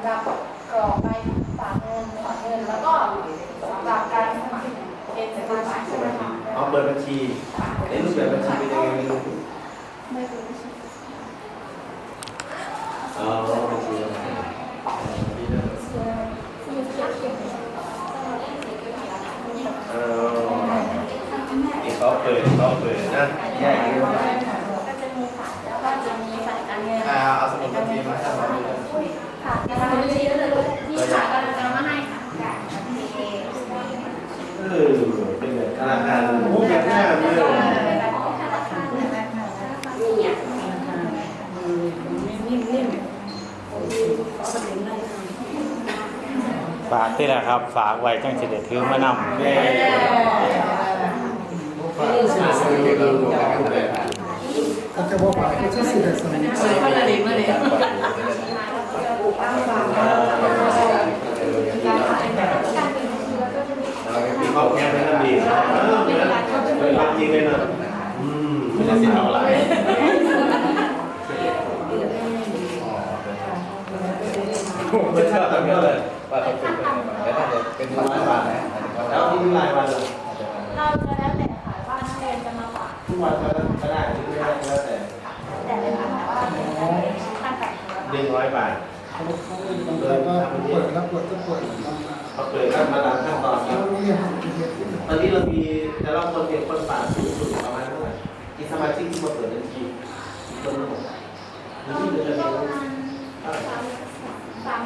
ำหรับกรอกใบฝากเงินถอนเงิน แล้วก็สำหรับการสมัครเป็นสมาชิกใช่ไหมคะเอาเปิดบัญชีในรูปแบบบัญชีเป็นยังไงไม่รู้ไม่รู้ชื่ออ๋อบัญชีอะไรชื่อเขียนเขียนเออนี่เขาเปิดเขาเปิดนะแยกกัน ก็จะมีค่ะแล้วก็จะมีฝ่ายการเงิน อ่าเอาสมุดบัญชีมาให้เราดูนะ ค่ะการบัญชีก็เลยที่ค่ะกำลังจะมาให้ค่ะ เออเป็นแบบ ธนาคารโอ้ยแบบของธนาคารเลยฝากที่แหละครับ ฝากไว้จังสิเดถือมานำแม่ฝากชื่อซื้อเราดูกันเลยก็จะบอกว่าเขาจะสื่อสารมีข้อแก้ไหมนะบีเป็นความ จริงเลยนะอืมไม่ได้สิเอาหลายไม่ชอบทำเยอะเลยว่าต้องเป็นแต่น่าจะเป็นร้อยบาทนะแล้วที่รายวันเลยเราจะแล้วแต่ค่ะว่านักเรียนจะมาฝากทุกวันก็ได้ที่ไม่ได้แล้วแต่แต่เลยค่ะแต่ว่าขั้นต่ำหนึ่งร้อยบาทเขาเขาเลยว่าเปิดแล้วเปิดก็เปิดเขาเปิดขั้นมาตามขั้นตอนครับ อะตอนนี้เรามีจะรับคนเพียงคนป่าสูงสุดประมาณเท่าไหร่ที่สมาชิกที่มาเปิดบัญชีคนละหกหรือที่เดือนละเท่าไหร่สาม